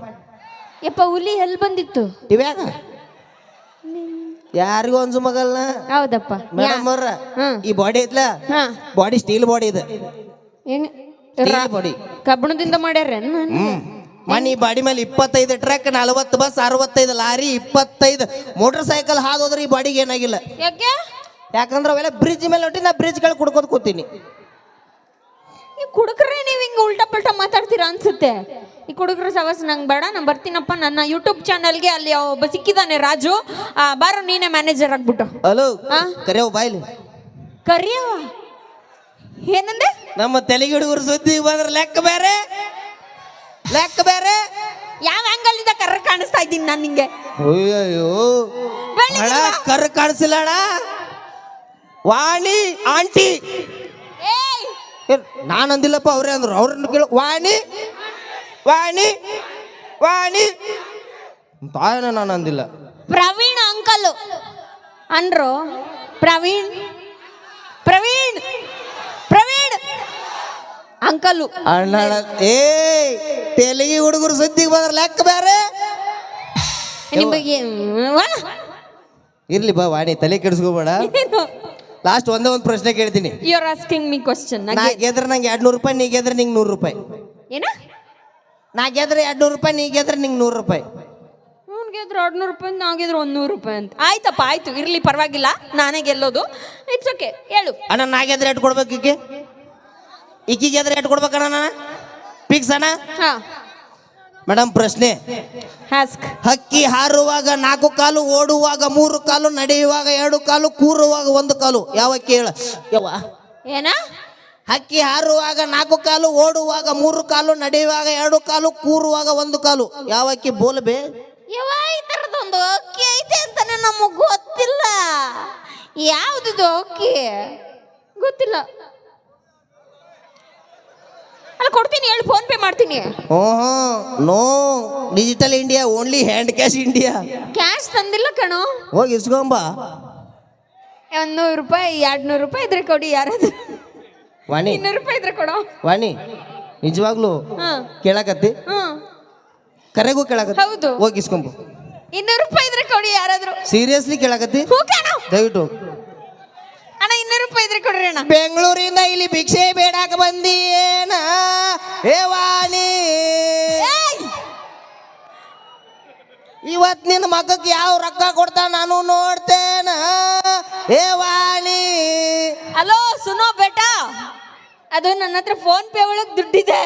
Speaker 3: ಯಪ್ಪ ಹುಲಿ ಎಲ್ಲಿ ಬಂದಿತ್ತು?
Speaker 2: ಟಿವ್ಯಾಗ ಯಾರಿಗೂ ಒಂದು ಮಗಲ್ನ?
Speaker 3: ಹೌದಪ್ಪ.
Speaker 2: ಮೇಡಮ್ ಅವ್ರ ಈ ಬಾಡಿ ಐತ್ಲ?
Speaker 3: ಹಾ.
Speaker 2: ಬಾಡಿ ಸ್ಟೀಲ್ ಬಾಡಿ ಇದೆ. ಬಾಡಿ
Speaker 3: ಕಬ್ಬಣದಿಂದ ಮಾಡ್ಯಾರ
Speaker 2: ಮನಿ ಬಾಡಿ ಮೇಲೆ ಇಪ್ಪತ್ತೈದು ಟ್ರಕ್ ನಲವತ್ತು ಬಸ್ ಅರವತ್ತೈದು ಲಾರಿ ಇಪ್ಪತ್ತೈದು ಮೋಟರ್ ಸೈಕಲ್ ಹಾದೋದ್ರೆ ಈ ಬಾಡಿಗೆ ಏನಾಗಿಲ್ಲ.
Speaker 3: ಯಾಕೆ?
Speaker 2: ಯಾಕಂದ್ರೆ ಅವೆಲ್ಲ ಬ್ರಿಡ್ಜ್ ಮೇಲೆ ಹೊಟ್ಟಿ ನಾ ಬ್ರಿಡ್ಜ್ಗಳು ಕುಡ್ಕೋದ್ ಕೂತೀನಿ.
Speaker 3: ಈ ಕುಡುಕ್ರೆ ನೀವು ಹಿಂಗೆ ಉಲ್ಟಾ ಪಲ್ಟಾ ಮಾತಾಡ್ತೀರಾ ಅನ್ಸುತ್ತೆ. ಈ ಕುಡುಕ್ರ ಸವಸ್ ನಂಗೆ ಬೇಡ ನಾನು ಬರ್ತೀನಪ್ಪ. ನನ್ನ ಯೂಟ್ಯೂಬ್ ಚಾನಲ್ಗೆ ಅಲ್ಲಿ ಒಬ್ಬ ಸಿಕ್ಕಿದ್ದಾನೆ ರಾಜು. ಆ, ಬಾರೋ ನೀನೇ ಮ್ಯಾನೇಜರ್ ಆಗ್ಬಿಟ್ಟು.
Speaker 2: ಹಲೋ
Speaker 3: ಕರೆಯೋ
Speaker 2: ಕರೆಯವ್ ಬಾಯ್ಲಿ
Speaker 3: ಕರಿಯವ ಏನಂದೆ?
Speaker 2: ನಮ್ಮ ತೆಲಿಗೆ ಹುಡುಗರು ಸುದ್ದಿ ಬಂದ್ರೆ ಲೆಕ್ಕ ಬೇರೆ. ಲೆಕ್ಕ ಬೇರೆ?
Speaker 3: ಯಾವ ಆಂಗಲ್ ಇಂದ ಕರ್ರ ಕಾಣಿಸ್ತಾ ಇದ್ದೀನಿ ನಾನು ನಿಂಗೆ?
Speaker 2: ಅಯ್ಯಯ್ಯೋ. ಅಣ್ಣ ಕರ್ ಕಾಣಿಸಿಲ್ಲ ಅಣ್ಣ. ವಾಣಿ ಆಂಟಿ. ನಾನು ಅಂದಿಲ್ಲಪ್ಪ ಅವ್ರೇ ಅಂದ್ರು. ಅವ್ರನ್ನ ಕೇಳು. ವಾಣಿ ವಾಣಿ ವಾಣಿ. ತಾಯನ ನಾನು ಅಂದಿಲ್ಲ
Speaker 3: ಪ್ರವೀಣ್ ಅಂಕಲ್ ಅಂದ್ರು. ಪ್ರವೀಣ್ ಪ್ರವೀಣ್ ಪ್ರವೀಣ್. ಅಂಕಲು
Speaker 2: ಅಣ್ಣ ಏ ತೆಲಿಗೆ ಹುಡುಗರು ಸುದ್ದಿಗೆ ಬಂದ್ರೆ ಲೆಕ್ಕ ಬೇರೆ.
Speaker 3: ನಿಮಗೆ ವಾ?
Speaker 2: ಇರ್ಲಿ ಬಾ ವಾಣಿ ತಲೆ ಕೆಡಿಸ್ಕೋಬೇಡ. ಲಾಸ್ಟ್ ಒಂದೇ ಒಂದು ಪ್ರಶ್ನೆ ಕೇಳ್ತೀನಿ.
Speaker 3: You are asking me question
Speaker 2: ನಾ ಗೆದ್ರೆ ನಂಗೆ ಎರಡು ನೂರು ರೂಪಾಯಿ ನೀ ಗೆದ್ರೆ ನಿಂಗೆ ನೂರು ರೂಪಾಯಿ.
Speaker 3: ಏನು?
Speaker 2: ನಾ ಗೆದ್ರೆ ಎರಡು ನೂರು ರೂಪಾಯಿ ನೀ ಗೆದ್ರೆ ನಿಂಗೆ ನೂರು ರೂಪಾಯಿ.
Speaker 3: ಅವ್ನಿಗೆ ಇದ್ರೆ ಎರಡು ನೂರು ರೂಪಾಯಿ ನಾಗಿದ್ರೆ ಒಂದು ನೂರು ರೂಪಾಯಿ ಅಂತ. ಆಯ್ತಪ್ಪ ಆಯ್ತು ಇರ್ಲಿ ಪರವಾಗಿಲ್ಲ. ನಾನೇ ಗೆಲ್ಲೋದು. ಇಟ್ಸ್ ಓಕೆ ಹೇಳು.
Speaker 2: ಅಣ್ಣ ನಾಗೆದ್ರೆ ಎಷ್ಟು ಕೊಡ್ಬೇಕು ಈಕೆ? ಈಕಿ ಗೆದ್ರೆ ಕೊಡ್ಬೇಕಣ್ಣ ನಾನು? ಅಣ್ಣ
Speaker 3: ಹಾ.
Speaker 2: ಮೇಡಮ್ ಪ್ರಶ್ನೆ.
Speaker 3: ಹಾಸ್ಕ್
Speaker 2: ಹಕ್ಕಿ ಹಾರುವಾಗ ನಾಲ್ಕು ಕಾಲು ಓಡುವಾಗ ಮೂರು ಕಾಲು ನಡೆಯುವಾಗ ಎರಡು ಕಾಲು ಕೂರುವಾಗ ಒಂದು ಕಾಲು. ಯಾವ ಕೇಳ ಯವ್ವ.
Speaker 3: ಏನ?
Speaker 2: ಹಕ್ಕಿ ಹಾರುವಾಗ ನಾಲ್ಕು ಕಾಲು ಓಡುವಾಗ ಮೂರು ಕಾಲು ನಡೆಯುವಾಗ ಎರಡು ಕಾಲು ಕೂರುವಾಗ ಒಂದು ಕಾಲು. ಯಾವ ಅಕ್ಕಿ ಬೋಲ್ಬೆ
Speaker 3: ಯವ್ವ ಈ ಥರದೊಂದು ಅಕ್ಕಿ ಐತೆ ಅಂತಾನೆ ನಮಗೆ ಗೊತ್ತಿಲ್ಲ. ಯಾವ್ದಿದು ಅಕ್ಕಿ ಗೊತ್ತಿಲ್ಲ. ಅಲ್ಲ ಕೊಡ್ತೀನಿ ಹೇಳಿ ಫೋನ್ ಪೇ ಮಾಡ್ತೀನಿ.
Speaker 2: ಓಹೋ no digital India only hand cash India
Speaker 3: cash ತಂದಿಲ್ಲ ಕಣೋ.
Speaker 2: ಹೋಗಿ ಇಸ್ಕೊಂಬ.
Speaker 3: ಒಂದು ನೂರು ರೂಪಾಯಿ ಎರಡು ನೂರು ರೂಪಾಯಿ ಇದ್ರೆ ಕೊಡಿ ಯಾರಾದ್ರೂ.
Speaker 2: ವಾಣಿ.
Speaker 3: ಇನ್ನೂರು ರೂಪಾಯಿ ಇದ್ರೆ ಕೊಡೋ.
Speaker 2: ವಾಣಿ ನಿಜವಾಗ್ಲೂ
Speaker 3: ಹಾಂ.
Speaker 2: ಕೇಳಕತ್ತಿ?
Speaker 3: ಹಾಂ.
Speaker 2: ಕರೆಗೂ ಕೇಳಕತ್ತಿ?
Speaker 3: ಹೌದು.
Speaker 2: ಹೋಗಿ ಇಸ್ಕೊಂಬ.
Speaker 3: ಇನ್ನೂರು ರೂಪಾಯಿ ಇದ್ರೆ ಕೊಡಿ ಯಾರಾದ್ರೂ.
Speaker 2: ಸೀರಿಯಸ್ಲಿ ಕೇಳಕತ್ತಿ?
Speaker 3: ಹೂ ಕಣೋ.
Speaker 2: ದಯವಿಟ್ಟು
Speaker 3: ಇದ್ರೆ ಕೊಡ್ರಿ ಅಣ್ಣ.
Speaker 2: ಬೆಂಗಳೂರಿಂದ ಇಲ್ಲಿ ಭಿಕ್ಷೆ ಬೇಡಾಕ ಬಂದಿ ಏನ ಏ ವಾಣಿ! ಇವತ್ ನಿನ್ನ ಮಗಕ್ಕೆ ಯಾವ ರೊಕ್ಕ ಕೊಡ್ತಾ ನಾನು ನೋಡ್ತೇನ? ಏ ವಾಣಿ.
Speaker 3: ಹಲೋ ಸುನೋ ಬೇಟಾ. ಅದು ನನ್ನ ಹತ್ರ ಫೋನ್ ಪೇ ಒಳಗೆ ದುಡ್ಡಿದೆ.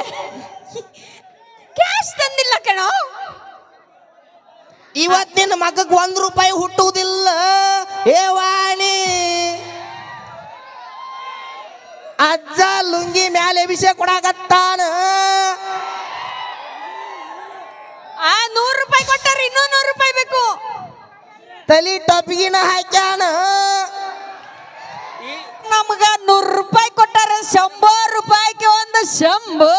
Speaker 3: ಕ್ಯಾಶ್ ತಂದಿಲ್ಲ ಕಣೋ.
Speaker 2: ಇವತ್ತಿನ ಮಗಕ್ಕೆ ಒಂದ್ ರೂಪಾಯಿ ಹುಟ್ಟುವುದಿಲ್ಲ. ಏ ವಾಣಿ. ಅಜ್ಜ ಲುಂಗಿ ಮ್ಯಾಲೆ ವಿಷಯ ಕೊಡಾಕತ್ತಾನ.
Speaker 3: ಆ ನೂರು ರೂಪಾಯಿ ಕೊಟ್ಟಾರೆ ಇನ್ನೂ ನೂರು ರೂಪಾಯಿ ಬೇಕು.
Speaker 2: ತಲಿ ಟಪ್ಗಿನ ಹಾಕ್ಯಾನ.
Speaker 3: ನಮ್ಗ ನೂರು ರೂಪಾಯಿ ಕೊಟ್ಟಾರೆ ಶಂಬರ್ ರೂಪಾಯಿಗೆ ಒಂದು ಶಂಭೋ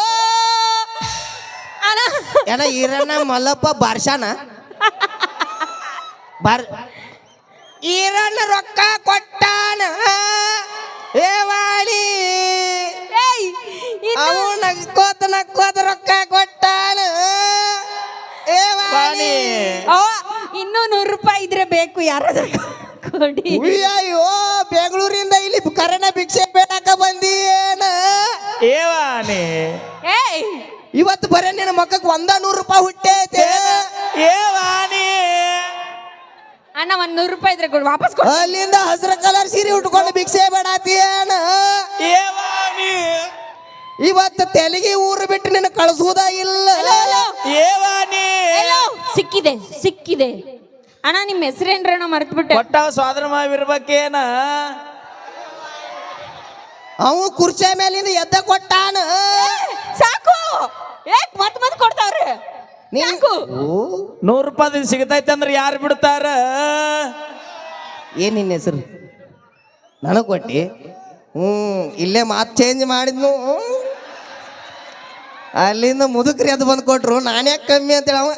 Speaker 2: ಏನ ಈರಣ್ಣ ಮಲ್ಲಪ್ಪ ಬಾರ್ಷಾನ ಬಾರ್ ಈರಣ್ಣ ರೊಕ್ಕ ಕೊಟ್ಟಾನ. ಏ ವಾಣಿ ಅವು ನಕ್ಕೋತ ನಕ್ಕೋತ ರೊಕ್ಕ ಕೊಟ್ಟಾನ ಏ ವಾಣಿ
Speaker 3: ಅವ ಇನ್ನೂ ನೂರು ರೂಪಾಯಿ ಇದ್ರೆ ಬೇಕು ಯಾರಾದ್ರೂ ಕೊಡಿ.
Speaker 2: ಅಯ್ಯೋ ಬೆಂಗಳೂರಿಂದ ಇಲ್ಲಿ ಕರಣ ಭಿಕ್ಷೆ ಬೇಡಕ ಬಂದಿ ಏನ
Speaker 4: ಏವಾಣಿ
Speaker 3: ಏಯ್
Speaker 2: ಇವತ್ತು ಬರೇ ನಿನ್ನ ಮಕ್ಕಕ್ಕೆ ಒಂದ ನೂರು ರೂಪಾಯಿ ಹುಟ್ಟೈತೆ.
Speaker 3: ಒಂದ್ ನೂರು ರೂಪಾಯಿ ಇದ್ರೆ ಕೊಡು ವಾಪಸ್ ಕೊಡು.
Speaker 2: ಅಲ್ಲಿಂದ ಹಸಿರು ಕಲರ್ ಸೀರೆ ಉಟ್ಕೊಂಡು ಭಿಕ್ಷೆ ಬೇಡಾತಿ ಏನ
Speaker 4: ಏವಾನಿ
Speaker 2: ಇವತ್ತು ತೆಲಿಗೆ ಊರು ಬಿಟ್ಟು ನಿನ್ನ ಕಳಿಸುವುದ ಇಲ್ಲ.
Speaker 4: ಏವಾನಿ
Speaker 3: ಸಿಕ್ಕಿದೆ ಸಿಕ್ಕಿದೆ. ಅಣ್ಣ ನಿಮ್ಮ ಹೆಸರೇನ್ರಣ್ಣ ಮರೆತ್ಬಿಟ್ಟೆ?
Speaker 4: ಒಟ್ಟ ಸ್ವಾದ್ರ ಮಾವಿರ್ಬೇಕೇನ
Speaker 2: ಅವು ಕುರ್ಚಿ ಮೇಲಿಂದ ಎದ್ದ ಕೊಟ್ಟಾನ.
Speaker 3: ಸಾಕು. ಏಕ್ ಮತ್ ಮತ್ ಕೊಡ್ತಾವ್ರೆ.
Speaker 4: ನೂರು ರೂಪಾಯಿ ಸಿಗತೈತೆ ಅಂದ್ರೆ ಯಾರು ಬಿಡ್ತಾರ?
Speaker 2: ಏನ್ ನಿನ್ನ ಹೆಸರು? ನನಗೆ ಕೊಟ್ಟಿ ಹ್ಞೂ ಇಲ್ಲೇ ಮಾತು ಚೇಂಜ್ ಮಾಡಿದ್ನು. ಅಲ್ಲಿಂದ ಮುದುಕ್ರಿ ಅದು ಬಂದು ಕೊಟ್ರು. ನಾನೇ ಕಮ್ಮಿ ಅಂತೇಳಿ ಅವ.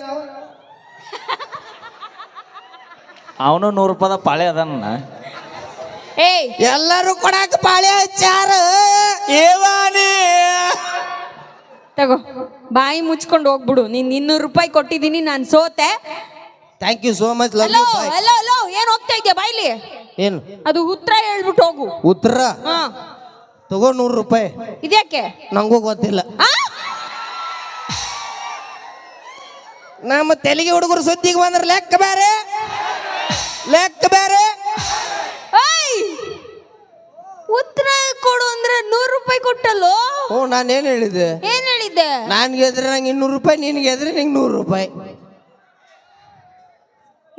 Speaker 4: ಅವನು ನೂರು ರೂಪಾಯಿ ಪಾಳೆ ಅದನ್ನ
Speaker 3: ಏಯ್.
Speaker 2: ಎಲ್ಲರೂ ಕೊಡಾಕ ಪಾಳೆ ಹಚ್ಚಾರ.
Speaker 4: ಏವಾನಿ
Speaker 3: ತಗೋ ಬಾಯಿ ಮುಚ್ಕೊಂಡು ಹೋಗ್ಬಿಡು. ನೀನ್ ಇನ್ನೂರು ರೂಪಾಯಿ ಕೊಟ್ಟಿದ್ದೀನಿ ನಾನು ಸೋತೆ.
Speaker 2: Thank you so much love
Speaker 3: hello hello hello ಏನ್ ಹೋಗ್ತಾ ಇದೆಯಾ ಬಾಯ್ಲಿ?
Speaker 2: ಏನು?
Speaker 3: ಅದು ಉತ್ತರ ಹೇಳ್ಬಿಟ್ಟು ಹೋಗು.
Speaker 2: ಉತ್ತರ?
Speaker 3: ಹಾ.
Speaker 2: ತಗೋ ನೂರು ರೂಪಾಯಿ.
Speaker 3: ಇದ್ಯಾಕೆ?
Speaker 2: ನಂಗೂ ಗೊತ್ತಿಲ್ಲ.
Speaker 3: ಆ?
Speaker 2: ನಮ್ಮ ತೆಲಿಗೆ ಹುಡುಗರು ಸುದ್ದಿಗೆ ಬಂದ್ರೆ ಲೆಕ್ಕ ಬೇರೆ ಲೆಕ್ಕ ಬೇರೆ
Speaker 3: ಏಯ್! ಉತ್ತರ ಕೊಡು ಅಂದ್ರೆ ನೂರು ರೂಪಾಯಿ ಕೊಟ್ಟಲ್ಲೋ?
Speaker 2: ಹ್ಞೂ ನಾನೇನು ಹೇಳಿದೆ?
Speaker 3: ಏನ್ ಹೇಳಿದ್ದೆ
Speaker 2: ನಾನು ಗೆದ್ರೆ ನಂಗೆ ಇನ್ನೂರು ರೂಪಾಯಿ ನಿನ್ಗೆ ಗೆದ್ರೆ ನಿಂಗೆ ನೂರು ರೂಪಾಯಿ.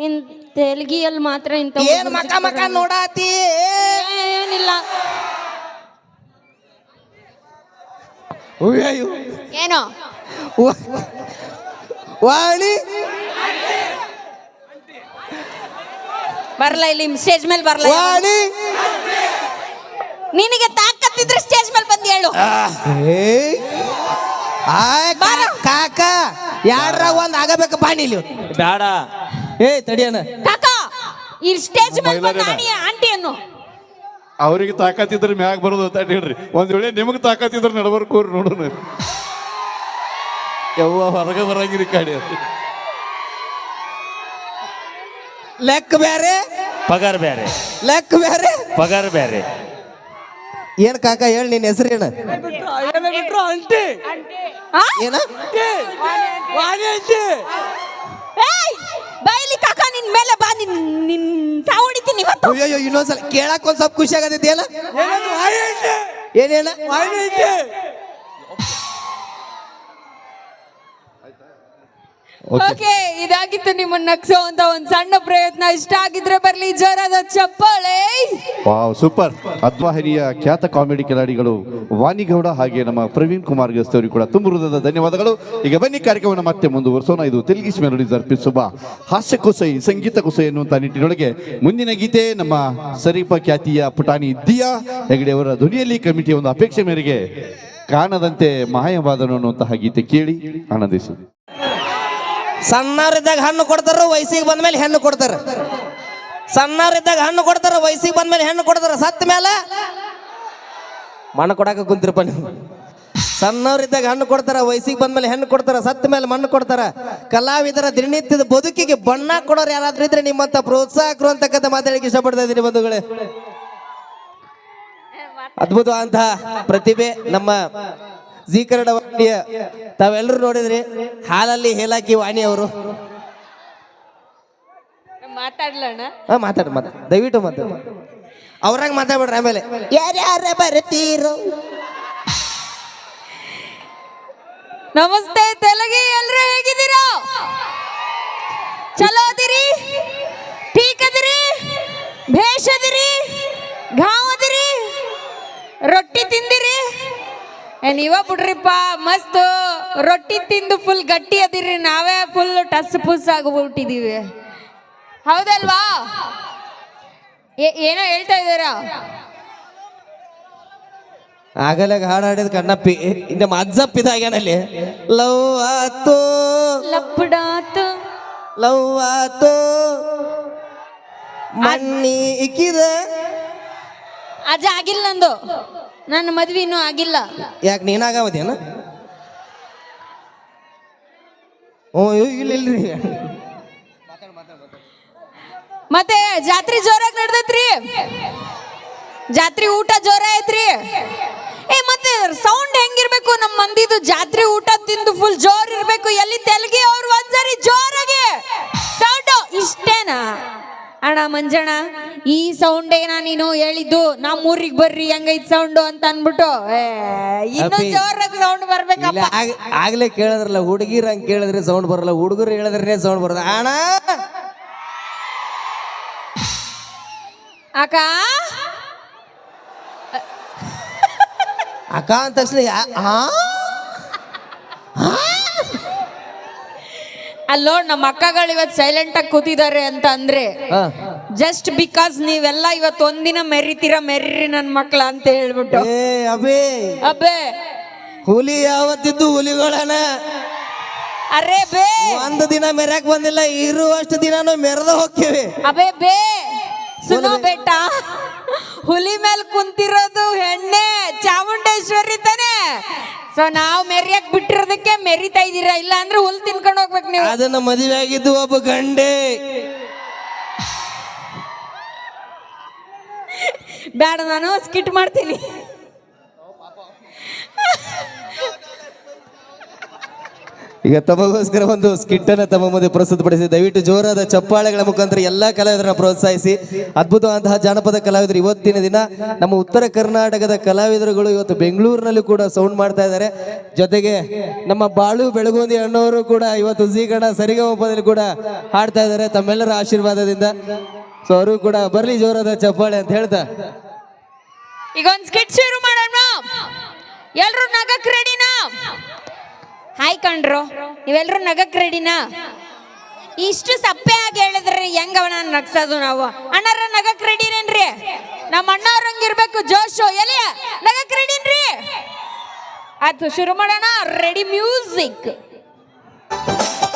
Speaker 3: ಇನ್ ತೆಲುಗಿಯಲ್ಲಿ ಮಾತ್ರ ಇಂತ
Speaker 2: ಏನ್ ಮಕ ಮಕ ನೋಡಾತಿ?
Speaker 3: ಏನಿಲ್ಲ.
Speaker 2: ಅಯ್ಯೋ
Speaker 3: ಏನೋ?
Speaker 2: ವಾಣಿ?
Speaker 3: ಬರ್ಲ ಇಲ್ಲಿ ಸ್ಟೇಜ್ ಮೇಲೆ ಬರ್ಲ
Speaker 2: ವಾಣಿ?
Speaker 3: ನಿನಗೆ ತಾಕತ್ತಿದ್ರೆ ಸ್ಟೇಜ್ ಮೇಲೆ ಬಂದು ಹೇಳು.
Speaker 2: ಏಯ್. ಆಯ್ ಕಾಕ ಯಾರ ಒಂದ್ ಆಗಬೇಕು ಬಾಣಿ ಇಲ್ಲಿ.
Speaker 4: ಬೇಡ
Speaker 2: ಏ ತಡಿಯನ
Speaker 3: ಕಾಕ ಈ ಸ್ಟೇಜ್ ಮೇಲೆ ಬಂದು ಆಣಿ ಆಂಟಿಯನ್ನು
Speaker 5: ಅವ್ರಿಗೆ ತಾಕತ್ತಿದ್ರೆ ಮ್ಯಾಗ ಬರೋದು ಅಂತ ಹೇಳ್ರಿ. ಒಂದ್ ವೇಳೆ ನಿಮಗೆ ತಾಕತ್ತಿದ್ರೆ ನಡಬರ್ಕೋರಿ ನೋಡೋಣ. ಯವ್ವ ಹೊರಗೆ ಬರಂಗಿರಿ ಕಾಡಿ
Speaker 2: ಲೆಕ್ಕ ಬೇರೆ
Speaker 4: ಪಗಾರ ಬೇರೆ
Speaker 2: ಲೆಕ್ಕ ಬೇರೆ
Speaker 4: ಪಗಾರ ಬೇರೆ
Speaker 2: ಏನ್ ಕಾಕ ಹೇಳಿ ನಿನ್ನ ಹೆಸರೇನ
Speaker 3: ಆ?
Speaker 2: ಏನ?
Speaker 3: ಏಯ್! ಬೈಲಿ ಕಾಕ ನಿನ್ ಮೇಲೆ ಬಾ ನಿನ್ ನಿನ್ ಇವತ್ತು.
Speaker 2: ಅಯ್ಯೋ ಇನ್ನೊಂದ್ಸಲ ಕೇಳಕ್ ಒಂದ್ ಸ್ವಲ್ಪ ಖುಷಿ ಆಗತೈತಿ ಏನ? ಏನೇನ?
Speaker 3: ಓಕೆ. ಇದಾಗಿತ್ತು ನಿಮ್ಮನ್ನ ನಗ್ಸೋ ಅಂತ ಒಂದು ಸಣ್ಣ ಪ್ರಯತ್ನ. ಇಷ್ಟ ಆಗಿದ್ರೆ ಬರ್ಲಿ ಜೋರಾದ ಚಪ್ಪಾಳೆ.
Speaker 5: Wow super. ಅದ್ವಾಹಿನಿಯ ಖ್ಯಾತ ಕಾಮಿಡಿ ಕಿಲಾಡಿಗಳು ವಾಣಿಗೌಡ ಹಾಗೆ ನಮ್ಮ ಪ್ರವೀಣ್ ಕುಮಾರ್ ಗಸ್ತವರು ಕೂಡ ತುಂಬ ಹೃದಯದ ಧನ್ಯವಾದಗಳು. ಈಗ ಬನ್ನಿ ಕಾರ್ಯಕ್ರಮವನ್ನು ಮತ್ತೆ ಮುಂದುವರಿಸೋಣ. ಇದು ತೆಲುಗಿಸ್ ಮೆಲೋಡೀಸ್ ಅರ್ಪಿಸುವ ಹಾಸ್ಯ ಕುಸೈ ಸಂಗೀತ ಕುಸೈ ಎನ್ನುವಂತ ನಿಟ್ಟಿನೊಳಗೆ ಮುಂದಿನ ಗೀತೆ ನಮ್ಮ ಸರೀಪ ಖ್ಯಾತಿಯ ಪುಟಾಣಿ ದಿಯಾ ಹೆಗಡೆ ಅವರ ಧ್ವನಿಯಲ್ಲಿ ಕಮಿಟಿಯ ಒಂದು ಅಪೇಕ್ಷೆ ಮೇರೆಗೆ ಕಾಣದಂತೆ ಮಾಯವಾದನು ಅನ್ನುವಂತಹ ಗೀತೆ ಕೇಳಿ ಆನಂದಿಸಿ.
Speaker 2: ಸಣ್ಣವ್ರಿದ್ದಾಗ ಹಣ್ಣು ಕೊಡ್ತಾರ ವಯಸ್ಸಿಗೆ ಬಂದ್ಮೇಲೆ ಹೆಣ್ಣು ಕೊಡ್ತಾರ. ಸಣ್ಣವ್ರಿದ್ದಾಗ ಹಣ್ಣು ಕೊಡ್ತಾರ ವಯಸ್ಸಿಗೆ ಬಂದ್ಮೇಲೆ ಹೆಣ್ಣು ಕೊಡ್ತಾರ. ಸತ್ತ ಮೇಲೆ ಮಣ್ಣು ಕೊಡಾಕ ಕುಂತಿರಪ್ಪ ನೀವು. ಸಣ್ಣವರಿದ್ದಾಗ ಹಣ್ಣು ಕೊಡ್ತಾರ, ವಯಸ್ಸಿಗೆ ಬಂದ್ಮೇಲೆ ಹೆಣ್ಣು ಕೊಡ್ತಾರ, ಸತ್ತ ಮೇಲೆ ಮಣ್ಣು ಕೊಡ್ತಾರ. ಕಲಾವಿದರ ದಿನನಿತ್ಯದ ಬದುಕಿಗೆ ಬಣ್ಣ ಕೊಡೋರು ಯಾರಾದ್ರೂ ಇದ್ರೆ ನಿಮ್ಮಂತ ಪ್ರೋತ್ಸಾಹಕರು ಅಂತಕ್ಕಂಥ ಮಾತಾಡಲಿಕ್ಕೆ ಇಷ್ಟಪಡ್ತಾ ಇದ್ದೀರಿ ಬಂಧುಗಳೇ. ಅದ್ಭುತವಾದಂತಹ ಪ್ರತಿಭೆ ನಮ್ಮ ಜಿ ಕನ್ನಡ ವಾಣಿಯ ತಾವೆಲ್ಲರೂ ನೋಡಿದ್ರಿ? ಹಾಲಲ್ಲಿ ಹೇಲಾಕಿ ವಾಣಿ ಅವರು.
Speaker 3: ಮಾತಾಡ್ಲಣ್ಣ?
Speaker 2: ಹಾ ಮಾತಾಡ ಮಾತಾಡ. ದಯವಿಟ್ಟು ಮಾತಾಡ. ಅವ್ರಾಗ ಮಾತಾಡ್ಬಿಡ್ರಿ ಆಮೇಲೆ. ಯಾರ್ಯಾರ ಬರ್ತೀರೋ?
Speaker 3: ನಮಸ್ತೆ ತೆಲಗಿ ಎಲ್ರು ಹೇಗಿದ್ದೀರಾ? ಚಲೋ ಅದಿರಿ? ಟೀಕ್ ಅದಿರಿ ಭೇಷ್ ಅದಿರಿ ಘಾವ್ ಅದಿರಿ ರೊಟ್ಟಿ ತಿಂದಿರಿ? ನೀವ ಬಿಡ್ರಿಪ್ಪ ಮಸ್ತ್. ರೊಟ್ಟಿ ತಿಂದು ಫುಲ್ ಗಟ್ಟಿ ಅದಿರಿ ನಾವೇ ಫುಲ್ ಟಸ್ ಪುಸ್ ಆಗ್ಬಿಟ್ಟಿದೀವಿ. ಹೌದಲ್ವಾ? ಏನೋ ಹೇಳ್ತಾ ಇದ್ದೀರಾ?
Speaker 2: ಆಗಲಾಗ ಹಾಡು ಹಾಡಿದ ಕಣ್ಣಪ್ಪಿ ನಮ್ಮ ಅಜ್ಜಪ್ಪ ಇದಾಗ್ಯಾನಲ್ಲಿ ಲವ್ ಆತು.
Speaker 3: ಲಪ್ಪಡಾತು.
Speaker 2: ಲವ್ ಆತು. ಮಣ್ಣಿ ಇಕ್ಕಿದ.
Speaker 3: ಅಜ್ಜ ಆಗಿಲ್ಲ ನಂದು. ನನ್ನ ಮದ್ವೆ ಇನ್ನೂ ಆಗಿಲ್ಲ.
Speaker 2: ಯಾಕೆ ನೀನಾಗವದೇನ ಓ ಇಲ್ಲ ಇಲ್ರಿ.
Speaker 3: ಮತ್ತೆ ಜಾತ್ರೆ ಜೋರಾಗಿ ನಡ್ದೈತ್ರಿ? ಜಾತ್ರೆ ಊಟ ಜೋರ ಐತ್ರಿ? ಏ ಮತ್ತೆ ಸೌಂಡ್ ಹೆಂಗಿರ್ಬೇಕು ನಮ್ಮ ಮಂದಿದು? ಜಾತ್ರೆ ಊಟ ತಿಂದು ಫುಲ್ ಜೋರ್ ಇರ್ಬೇಕು. ಎಲ್ಲಿ ತೆಲಗಿ ಅವ್ರು ಒಂದ್ಸರಿ ಜೋರಾಗಿ? ಅಣ್ಣ ಮಂಜಣ್ಣ ಈ ಸೌಂಡ್ ಏನ ನೀನು ಹೇಳಿದ್ದು ನಮ್ಮ ಊರಿಗೆ ಬರ್ರಿ ಹೆಂಗೈತ್ ಸೌಂಡು ಅಂತ ಅನ್ಬಿಟ್ಟು ಏ, ಇನ್ನೂ
Speaker 2: ಅಪ್ಪಿ.
Speaker 3: ಜೋರಾಗಿ ಸೌಂಡ್
Speaker 2: ಇಲ್ಲ
Speaker 3: ಬರ್ಬೇಕಪ್ಪ
Speaker 2: ಆಗ್- ಆಗ್ಲೇ ಕೇಳಿದ್ರಲ್ಲ ಹುಡುಗಿರ್ ಹಂಗ್ ಕೇಳಿದ್ರೆ ಸೌಂಡ್ ಬರಲ್ಲ ಹುಡುಗರು ಹೇಳಿದ್ರೆ ಸೌಂಡ್ ಬರಲ್ಲ. ಅಣ್ಣ!
Speaker 3: ಅಕ್ಕ?
Speaker 2: ಅಕ್ಕ ಅಂದ ತಕ್ಷಣ ಯಾ- ಆ?
Speaker 3: ಅಲ್ಲೋ ನಮ್ಮ ಅಕ್ಕಗಳು ಇವತ್ತು ಸೈಲೆಂಟ್ ಆಗಿ ಕೂತಿದ್ದಾರೆ ಅಂತ ಅಂದ್ರೆ. ಜಸ್ಟ್ ಬಿಕಾಸ್ ನೀವೆಲ್ಲ ಇವತ್ತು ಒಂದಿನ ಮೆರಿತೀರ ಮೆರ್ರಿ ನನ್ನ ಮಕ್ಳ ಅಂತ ಹೇಳ್ಬಿಟ್ಟು.
Speaker 2: ಏ ಅಬೇ.
Speaker 3: ಅಬ್ಬೆ
Speaker 2: ಹುಲಿ ಯಾವತ್ತಿದ್ದು ಹುಲಿಗಳನ
Speaker 3: ಅರೆ ಬೇ.
Speaker 2: ಒಂದು ದಿನ ಮೆರ್ಯಾಕ್ ಬಂದಿಲ್ಲ ಇರುವಷ್ಟು ದಿನಾನು ಮೆರೆದ ಹೋಗ್ತೇವೆ.
Speaker 3: ಅಬೇ ಬೇ. ಸುನೋ ಬೆಟ್ಟ ಹುಲಿ ಮೇಲೆ ಕುಂತಿರೋದು ಹೆಣ್ಣೆ ಚಾಮುಂಡೇಶ್ವರಿ ತಾನೆ. ಸೊ ನಾವು ಮೆರಿಯಕ್ ಬಿಟ್ಟಿರೋದಕ್ಕೆ ಮೆರಿತಾ ಇದ್ದೀರಾ? ಇಲ್ಲ ಅಂದ್ರೆ ಹುಲ್ ತಿನ್ಕೊಂಡು ಹೋಗ್ಬೇಕು ನೀವು.
Speaker 2: ಅದನ್ನ ಮದುವೆ ಆಗಿದ್ದು ಒಬ್ಬ ಗಂಡೆ.
Speaker 3: ಬೇಡ ನಾನು ಸ್ಕಿಟ್ ಮಾಡ್ತೀನಿ.
Speaker 2: ಈಗ ತಮಗೋಸ್ಕರ ಒಂದು ಸ್ಕಿಟ್ ಅನ್ನ ತಮ್ಮ ಮುಂದೆ ಪ್ರಸ್ತುತಪಡಿಸಿ, ದಯವಿಟ್ಟು ಜೋರಾದ ಚಪ್ಪಾಳೆಗಳ ಮುಖಾಂತರ ಎಲ್ಲಾ ಕಲಾವಿದರನ್ನ ಪ್ರೋತ್ಸಾಹಿಸಿ. ಅದ್ಭುತವಾದಂತಹ ಜಾನಪದ ಕಲಾವಿದರು ಇವತ್ತಿನ ದಿನ ನಮ್ಮ ಉತ್ತರ ಕರ್ನಾಟಕದ ಕಲಾವಿದರುಗಳು ಇವತ್ತು ಬೆಂಗಳೂರಿನಲ್ಲಿ ಕೂಡ ಸೌಂಡ್ ಮಾಡ್ತಾ ಇದ್ದಾರೆ. ಜೊತೆಗೆ ನಮ್ಮ ಬಾಳು ಬೆಳಗುಂದಿ ಅಣ್ಣವರು ಕೂಡ ಇವತ್ತು ಜೀಗಣ ಸರಿಗಮಪದಲ್ಲಿ ಕೂಡ ಹಾಡ್ತಾ ಇದ್ದಾರೆ ತಮ್ಮೆಲ್ಲರ ಆಶೀರ್ವಾದದಿಂದ. ಸೊ ಅವರು ಕೂಡ ಬರ್ಲಿ ಜೋರಾದ ಚಪ್ಪಾಳೆ ಅಂತ ಹೇಳ್ತಾ.
Speaker 3: ಈಗ ಒಂದು ಸ್ಕಿಟ್ ಶುರು ಮಾಡೋಣ. ಎಲ್ರು ನಗಕ್ ರೆಡಿನಾ ಹಾಯ್ ಕಣ್ರು ನೀವೆಲ್ಲರೂ ನಗಕ್ ರೆಡಿನಾ ಇಷ್ಟು ಸಪ್ಪೆ ಆಗಿ ಹೇಳಿದ್ರೆ ಹೆಂಗವನ ನಗ್ಸೋದು ನಾವು? ಅಣ್ಣರ ನಗಕ್ ರೆಡಿನೇನ್ರಿ ನಮ್ಮ ಅಣ್ಣವ್ರಂಗಿರ್ಬೇಕು ಜೋಶು ಎಲ್ಲಿಯ ನಗಕ್ ರೆಡಿನ್ರಿ ಆಯ್ತು, ಶುರು ಮಾಡೋಣ. Ready music